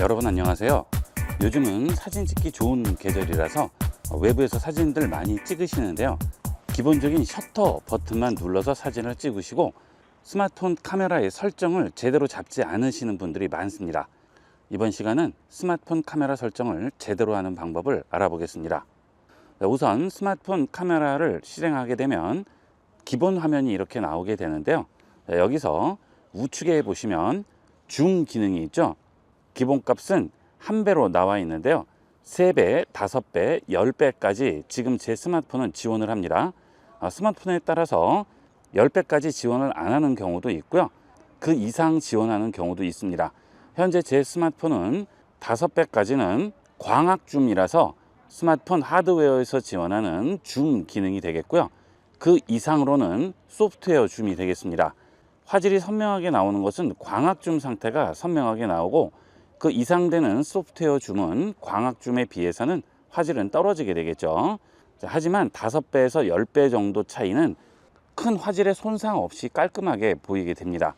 여러분 안녕하세요. 요즘은 사진 찍기 좋은 계절이라서 외부에서 사진들 많이 찍으시는데요. 기본적인 셔터 버튼만 눌러서 사진을 찍으시고 스마트폰 카메라의 설정을 제대로 잡지 않으시는 분들이 많습니다. 이번 시간은 스마트폰 카메라 설정을 제대로 하는 방법을 알아보겠습니다. 우선 스마트폰 카메라를 실행하게 되면 기본 화면이 이렇게 나오게 되는데요. 여기서 우측에 보시면 줌 기능이 있죠. 기본 값은 한 배로 나와 있는데요. 3배, 5배, 10배까지 지금 제 스마트폰은 지원을 합니다. 아, 스마트폰에 따라서 10배까지 지원을 안 하는 경우도 있고요. 그 이상 지원하는 경우도 있습니다. 현재 제 스마트폰은 5배까지는 광학 줌이라서 스마트폰 하드웨어에서 지원하는 줌 기능이 되겠고요. 그 이상으로는 소프트웨어 줌이 되겠습니다. 화질이 선명하게 나오는 것은 광학 줌 상태가 선명하게 나오고 그 이상 되는 소프트웨어 줌은 광학 줌에 비해서는 화질은 떨어지게 되겠죠. 자, 하지만 5배에서 10배 정도 차이는 큰 화질의 손상 없이 깔끔하게 보이게 됩니다.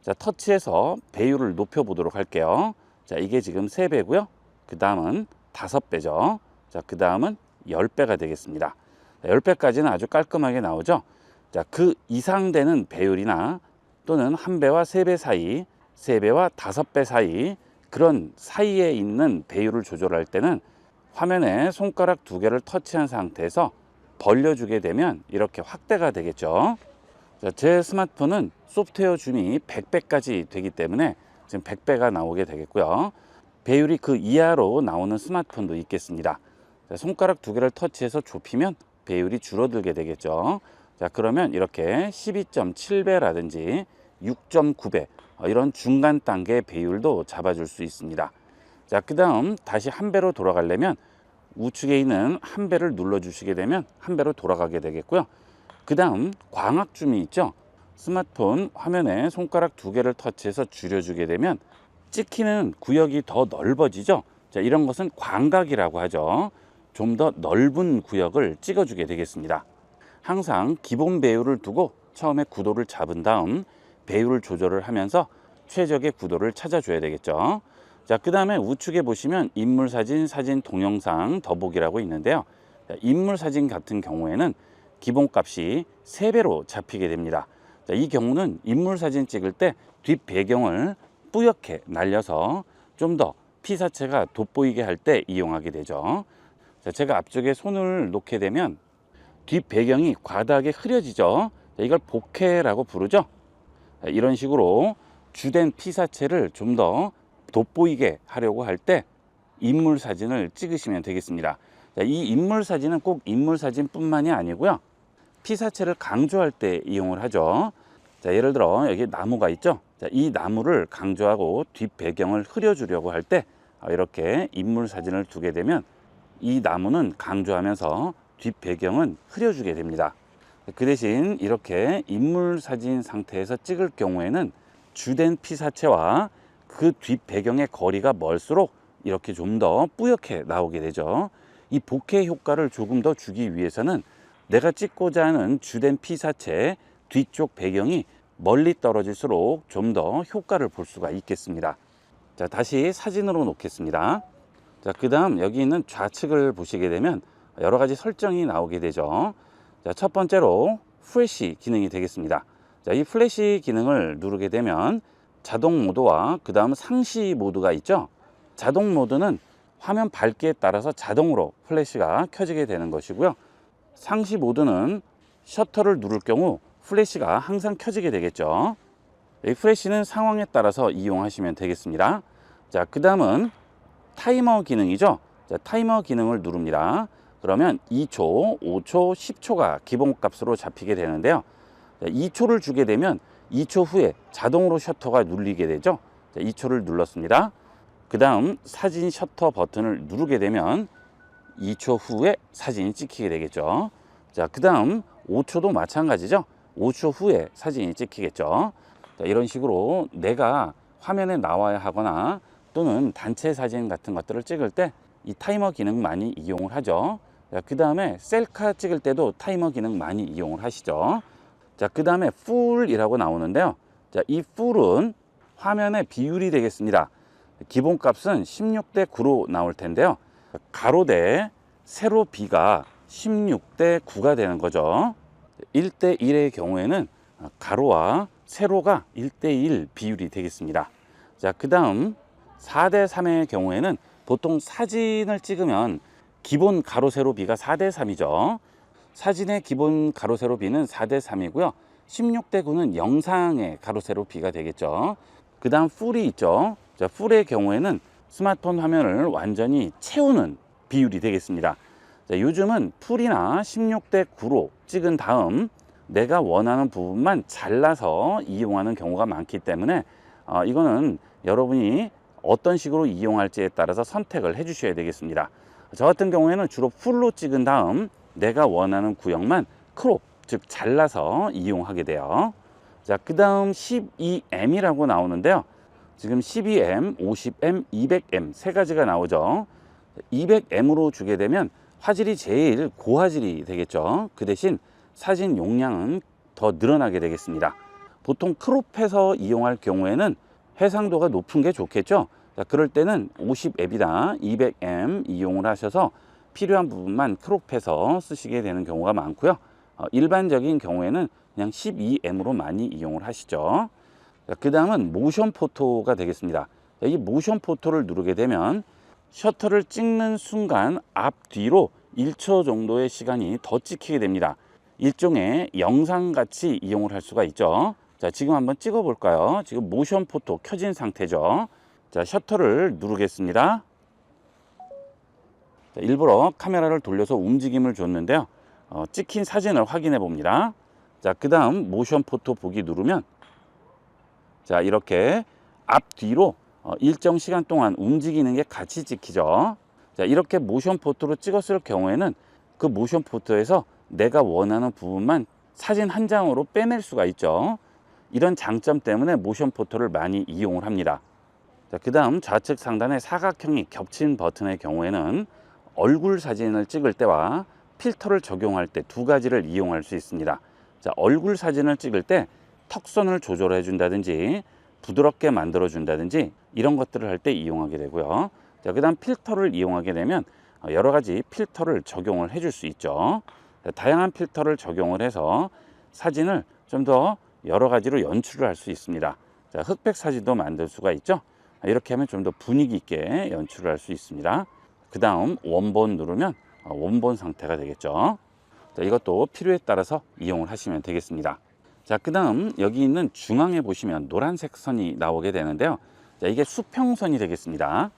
자, 터치해서 배율을 높여 보도록 할게요. 자, 이게 지금 3배고요. 그 다음은 5배죠. 자, 그 다음은 10배가 되겠습니다. 10배까지는 아주 깔끔하게 나오죠. 자, 그 이상 되는 배율이나 또는 한 배와 세배 사이, 세 배와 다섯 배 사이 그런 사이에 있는 배율을 조절할 때는 화면에 손가락 두 개를 터치한 상태에서 벌려주게 되면 이렇게 확대가 되겠죠. 자, 제 스마트폰은 소프트웨어 줌이 100배까지 되기 때문에 지금 100배가 나오게 되겠고요. 배율이 그 이하로 나오는 스마트폰도 있겠습니다. 자, 손가락 두 개를 터치해서 좁히면 배율이 줄어들게 되겠죠. 자, 그러면 이렇게 12.7배라든지 6.9배 어, 이런 중간 단계 배율도 잡아줄 수 있습니다. 자, 그 다음 다시 한 배로 돌아가려면 우측에 있는 한 배를 눌러 주시게 되면 한 배로 돌아가게 되겠고요. 그 다음 광학 줌이 있죠. 스마트폰 화면에 손가락 두 개를 터치해서 줄여주게 되면 찍히는 구역이 더 넓어지죠. 자, 이런 것은 광각이라고 하죠. 좀 더 넓은 구역을 찍어주게 되겠습니다. 항상 기본 배율을 두고 처음에 구도를 잡은 다음 배율을 조절을 하면서 최적의 구도를 찾아줘야 되겠죠. 자, 그 다음에 우측에 보시면 인물 사진, 사진, 동영상, 더보기라고 있는데요. 자, 인물 사진 같은 경우에는 기본 값이 세배로 잡히게 됩니다. 자, 이 경우는 인물 사진 찍을 때 뒷 배경을 뿌옇게 날려서 좀 더 피사체가 돋보이게 할 때 이용하게 되죠. 자, 제가 앞쪽에 손을 놓게 되면 뒷 배경이 과다하게 흐려지죠. 자, 이걸 복회라고 부르죠. 자, 이런 식으로 주된 피사체를 좀 더 돋보이게 하려고 할 때 인물 사진을 찍으시면 되겠습니다. 자, 이 인물 사진은 꼭 인물 사진뿐만이 아니고요. 피사체를 강조할 때 이용을 하죠. 자, 예를 들어 여기 나무가 있죠. 자, 이 나무를 강조하고 뒷 배경을 흐려주려고 할 때 이렇게 인물 사진을 두게 되면 이 나무는 강조하면서 뒷 배경은 흐려주게 됩니다. 그 대신 이렇게 인물 사진 상태에서 찍을 경우에는 주된 피사체와 그 뒷 배경의 거리가 멀수록 이렇게 좀 더 뿌옇게 나오게 되죠. 이 복회 효과를 조금 더 주기 위해서는 내가 찍고자 하는 주된 피사체 뒤쪽 배경이 멀리 떨어질수록 좀 더 효과를 볼 수가 있겠습니다. 자, 다시 사진으로 놓겠습니다. 자, 그 다음 여기 있는 좌측을 보시게 되면 여러 가지 설정이 나오게 되죠. 자, 첫 번째로 플래시 기능이 되겠습니다. 자, 이 플래시 기능을 누르게 되면 자동 모드와 그 다음 상시 모드가 있죠. 자동 모드는 화면 밝기에 따라서 자동으로 플래시가 켜지게 되는 것이고요. 상시 모드는 셔터를 누를 경우 플래시가 항상 켜지게 되겠죠. 이 플래시는 상황에 따라서 이용하시면 되겠습니다. 자, 그 다음은 타이머 기능이죠. 자, 타이머 기능을 누릅니다. 그러면 2초, 5초, 10초가 기본 값으로 잡히게 되는데요. 자, 2초를 주게 되면 2초 후에 자동으로 셔터가 눌리게 되죠. 자, 2초를 눌렀습니다. 그 다음 사진 셔터 버튼을 누르게 되면 2초 후에 사진이 찍히게 되겠죠. 자, 그 다음 5초도 마찬가지죠. 5초 후에 사진이 찍히겠죠. 자, 이런 식으로 내가 화면에 나와야 하거나 또는 단체 사진 같은 것들을 찍을 때 이 타이머 기능 많이 이용을 하죠. 자, 그 다음에 셀카 찍을 때도 타이머 기능 많이 이용을 하시죠. 자, 그 다음에 full이라고 나오는데요. 자, 이 full은 화면의 비율이 되겠습니다. 기본값은 16대 9로 나올 텐데요. 가로대 세로 B가 16대 9가 되는 거죠. 1대 1의 경우에는 가로와 세로가 1대 1 비율이 되겠습니다. 자, 그 다음 4대 3의 경우에는 보통 사진을 찍으면 기본 가로 세로 비가 4대 3이죠. 사진의 기본 가로 세로 비는 4대 3이고요. 16대 9는 영상의 가로 세로 비가 되겠죠. 그 다음 풀이 있죠. 자, 풀의 경우에는 스마트폰 화면을 완전히 채우는 비율이 되겠습니다. 자, 요즘은 풀이나 16대 9로 찍은 다음 내가 원하는 부분만 잘라서 이용하는 경우가 많기 때문에 어, 이거는 여러분이 어떤 식으로 이용할지에 따라서 선택을 해 주셔야 되겠습니다. 저 같은 경우에는 주로 풀로 찍은 다음 내가 원하는 구역만 크롭, 즉 잘라서 이용하게 돼요. 자, 그 다음 12M이라고 나오는데요. 지금 12M, 50M, 200M 세 가지가 나오죠. 200M으로 주게 되면 화질이 제일 고화질이 되겠죠. 그 대신 사진 용량은 더 늘어나게 되겠습니다. 보통 크롭해서 이용할 경우에는 해상도가 높은 게 좋겠죠. 자, 그럴 때는 50M이나 200M 이용을 하셔서 필요한 부분만 크롭해서 쓰시게 되는 경우가 많고요. 어, 일반적인 경우에는 그냥 12M으로 많이 이용을 하시죠. 그 다음은 모션 포토가 되겠습니다. 자, 이 모션 포토를 누르게 되면 셔터를 찍는 순간 앞뒤로 1초 정도의 시간이 더 찍히게 됩니다. 일종의 영상 같이 이용을 할 수가 있죠. 자, 지금 한번 찍어 볼까요? 지금 모션 포토 켜진 상태죠. 자, 셔터를 누르겠습니다. 자, 일부러 카메라를 돌려서 움직임을 줬는데요. 어, 찍힌 사진을 확인해 봅니다. 자, 그 다음 모션 포토 보기 누르면 자, 이렇게 앞뒤로 어, 일정 시간 동안 움직이는 게 같이 찍히죠. 자, 이렇게 모션 포토로 찍었을 경우에는 그 모션 포토에서 내가 원하는 부분만 사진 한 장으로 빼낼 수가 있죠. 이런 장점 때문에 모션 포토를 많이 이용을 합니다. 자, 그 다음 좌측 상단에 사각형이 겹친 버튼의 경우에는 얼굴 사진을 찍을 때와 필터를 적용할 때 두 가지를 이용할 수 있습니다. 자, 얼굴 사진을 찍을 때 턱선을 조절해 준다든지 부드럽게 만들어 준다든지 이런 것들을 할 때 이용하게 되고요. 자, 그 다음 필터를 이용하게 되면 여러 가지 필터를 적용을 해줄 수 있죠. 자, 다양한 필터를 적용을 해서 사진을 좀 더 여러 가지로 연출을 할 수 있습니다. 자, 흑백 사진도 만들 수가 있죠. 이렇게 하면 좀 더 분위기 있게 연출을 할 수 있습니다. 그 다음 원본 누르면 어, 원본 상태가 되겠죠. 자, 이것도 필요에 따라서 이용을 하시면 되겠습니다. 자, 그 다음 여기 있는 중앙에 보시면 노란색 선이 나오게 되는데요. 자, 이게 수평선이 되겠습니다.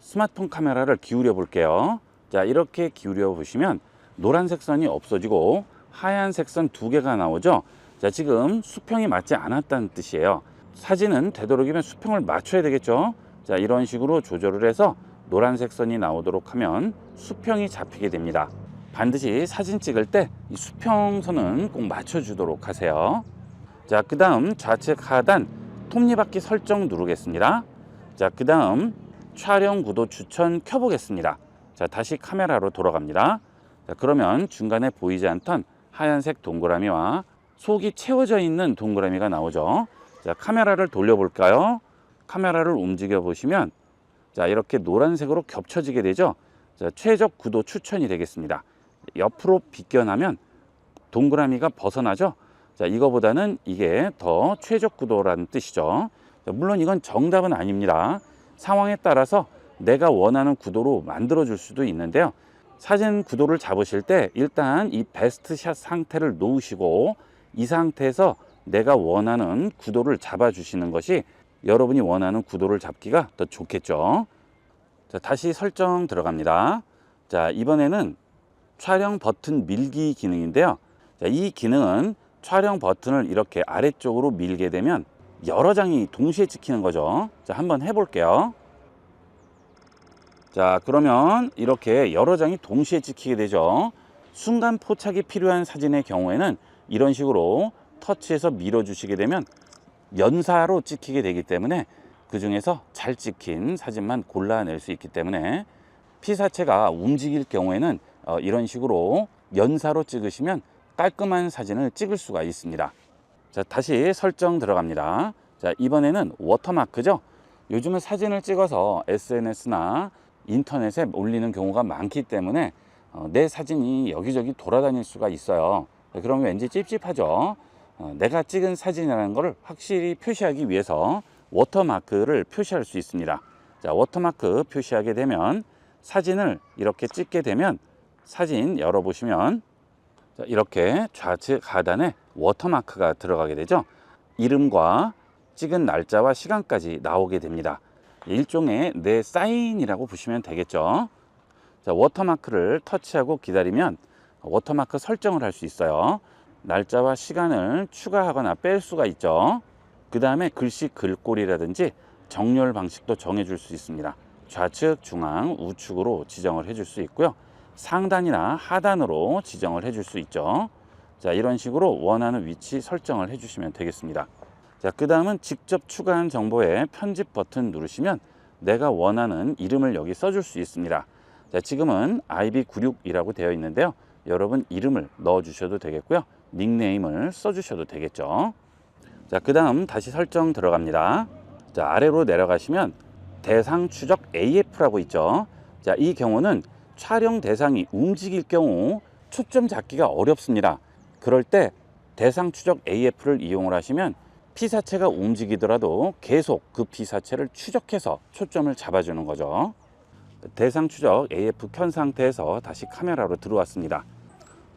스마트폰 카메라를 기울여 볼게요. 자, 이렇게 기울여 보시면 노란색 선이 없어지고 하얀색 선 두 개가 나오죠. 자, 지금 수평이 맞지 않았다는 뜻이에요. 사진은 되도록이면 수평을 맞춰야 되겠죠. 자, 이런 식으로 조절을 해서 노란색 선이 나오도록 하면 수평이 잡히게 됩니다. 반드시 사진 찍을 때 이 수평선은 꼭 맞춰주도록 하세요. 자, 그 다음 좌측 하단 톱니바퀴 설정 누르겠습니다. 자, 그 다음 촬영 구도 추천 켜보겠습니다. 자, 다시 카메라로 돌아갑니다. 자, 그러면 중간에 보이지 않던 하얀색 동그라미와 속이 채워져 있는 동그라미가 나오죠. 자, 카메라를 돌려볼까요? 카메라를 움직여 보시면 자, 이렇게 노란색으로 겹쳐지게 되죠. 자, 최적 구도 추천이 되겠습니다. 옆으로 비껴나면 동그라미가 벗어나죠. 자, 이거보다는 이게 더 최적 구도라는 뜻이죠. 자, 물론 이건 정답은 아닙니다. 상황에 따라서 내가 원하는 구도로 만들어 줄 수도 있는데요. 사진 구도를 잡으실 때 일단 이 베스트 샷 상태를 놓으시고 이 상태에서 내가 원하는 구도를 잡아 주시는 것이 여러분이 원하는 구도를 잡기가 더 좋겠죠. 자, 다시 설정 들어갑니다. 자, 이번에는 촬영 버튼 밀기 기능인데요. 자, 이 기능은 촬영 버튼을 이렇게 아래쪽으로 밀게 되면 여러 장이 동시에 찍히는 거죠. 자, 한번 해볼게요. 자, 그러면 이렇게 여러 장이 동시에 찍히게 되죠. 순간 포착이 필요한 사진의 경우에는 이런 식으로 터치해서 밀어주시게 되면 연사로 찍히게 되기 때문에 그 중에서 잘 찍힌 사진만 골라낼 수 있기 때문에 피사체가 움직일 경우에는 어, 이런 식으로 연사로 찍으시면 깔끔한 사진을 찍을 수가 있습니다. 자, 다시 설정 들어갑니다. 자, 이번에는 워터마크죠. 요즘은 사진을 찍어서 SNS나 인터넷에 올리는 경우가 많기 때문에 어, 내 사진이 여기저기 돌아다닐 수가 있어요. 그러면 왠지 찝찝하죠. 어, 내가 찍은 사진이라는 것을 확실히 표시하기 위해서 워터마크를 표시할 수 있습니다. 자, 워터마크 표시하게 되면 사진을 이렇게 찍게 되면 사진 열어보시면 자, 이렇게 좌측 하단에 워터마크가 들어가게 되죠. 이름과 찍은 날짜와 시간까지 나오게 됩니다. 일종의 내 사인이라고 보시면 되겠죠. 자, 워터마크를 터치하고 기다리면 워터마크 설정을 할 수 있어요. 날짜와 시간을 추가하거나 뺄 수가 있죠. 그 다음에 글씨 글꼴이라든지 정렬 방식도 정해줄 수 있습니다. 좌측, 중앙, 우측으로 지정을 해줄 수 있고요. 상단이나 하단으로 지정을 해줄 수 있죠. 자, 이런 식으로 원하는 위치 설정을 해주시면 되겠습니다. 자, 그 다음은 직접 추가한 정보에 편집 버튼 누르시면 내가 원하는 이름을 여기 써줄 수 있습니다. 자, 지금은 IB96이라고 되어 있는데요. 여러분 이름을 넣어 주셔도 되겠고요. 닉네임을 써 주셔도 되겠죠. 자, 그 다음 다시 설정 들어갑니다. 자, 아래로 내려가시면 대상 추적 AF라고 있죠. 자, 이 경우는 촬영 대상이 움직일 경우 초점 잡기가 어렵습니다. 그럴 때 대상 추적 AF를 이용을 하시면 피사체가 움직이더라도 계속 그 피사체를 추적해서 초점을 잡아주는 거죠. 대상 추적 AF 켠 상태에서 다시 카메라로 들어왔습니다.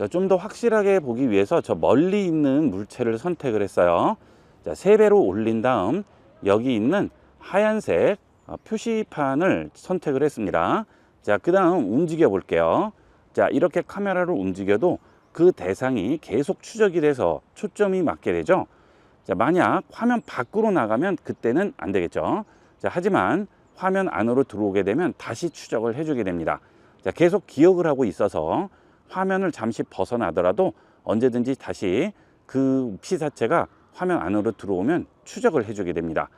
좀 더 확실하게 보기 위해서 저 멀리 있는 물체를 선택을 했어요. 자, 3배로 올린 다음 여기 있는 하얀색 어, 표시판을 선택을 했습니다. 자, 그 다음 움직여 볼게요. 자, 이렇게 카메라를 움직여도 그 대상이 계속 추적이 돼서 초점이 맞게 되죠. 자, 만약 화면 밖으로 나가면 그때는 안 되겠죠. 자, 하지만 화면 안으로 들어오게 되면 다시 추적을 해주게 됩니다. 자, 계속 기억을 하고 있어서 화면을 잠시 벗어나더라도 언제든지 다시 그 피사체가 화면 안으로 들어오면 추적을 해주게 됩니다.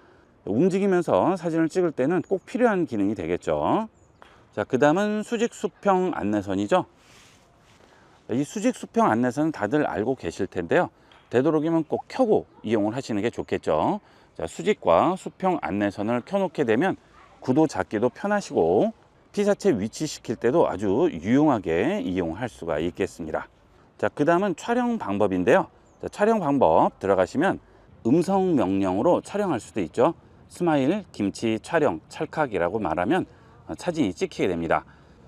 움직이면서 사진을 찍을 때는 꼭 필요한 기능이 되겠죠. 자, 그 다음은 수직 수평 안내선이죠. 이 수직 수평 안내선은 다들 알고 계실 텐데요. 되도록이면 꼭 켜고 이용을 하시는 게 좋겠죠. 자, 수직과 수평 안내선을 켜놓게 되면 구도 잡기도 편하시고 피사체 위치시킬 때도 아주 유용하게 이용할 수가 있겠습니다. 자, 그 다음은 촬영 방법인데요. 자, 촬영 방법 들어가시면 음성 명령으로 촬영할 수도 있죠. 스마일, 김치, 촬영, 찰칵이라고 말하면 사진이 찍히게 됩니다.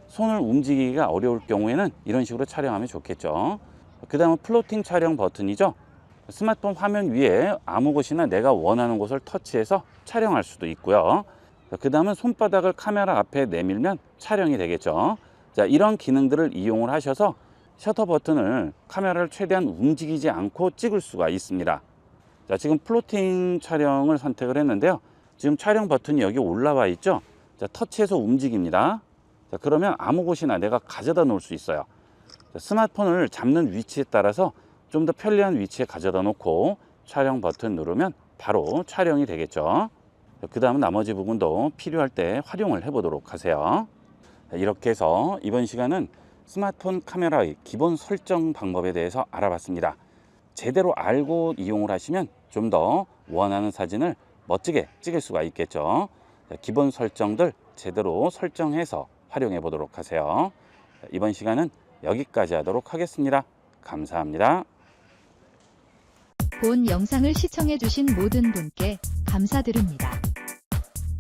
손을 움직이기가 어려울 경우에는 이런 식으로 촬영하면 좋겠죠. 그 다음은 플로팅 촬영 버튼이죠. 스마트폰 화면 위에 아무 곳이나 내가 원하는 곳을 터치해서 촬영할 수도 있고요. 그 다음은 손바닥을 카메라 앞에 내밀면 촬영이 되겠죠. 자, 이런 기능들을 이용을 하셔서 셔터 버튼을 카메라를 최대한 움직이지 않고 찍을 수가 있습니다. 자, 지금 플로팅 촬영을 선택을 했는데요. 지금 촬영 버튼이 여기 올라와 있죠. 자, 터치해서 움직입니다. 자, 그러면 아무 곳이나 내가 가져다 놓을 수 있어요. 자, 스마트폰을 잡는 위치에 따라서 좀 더 편리한 위치에 가져다 놓고 촬영 버튼 누르면 바로 촬영이 되겠죠. 그 다음 나머지 부분도 필요할 때 활용을 해 보도록 하세요. 자, 이렇게 해서 이번 시간은 스마트폰 카메라의 기본 설정 방법에 대해서 알아봤습니다. 제대로 알고 이용을 하시면 좀 더 원하는 사진을 멋지게 찍을 수가 있겠죠. 자, 기본 설정들 제대로 설정해서 활용해 보도록 하세요. 자, 이번 시간은 여기까지 하도록 하겠습니다. 감사합니다. 본 영상을 시청해 주신 모든 분께 감사드립니다.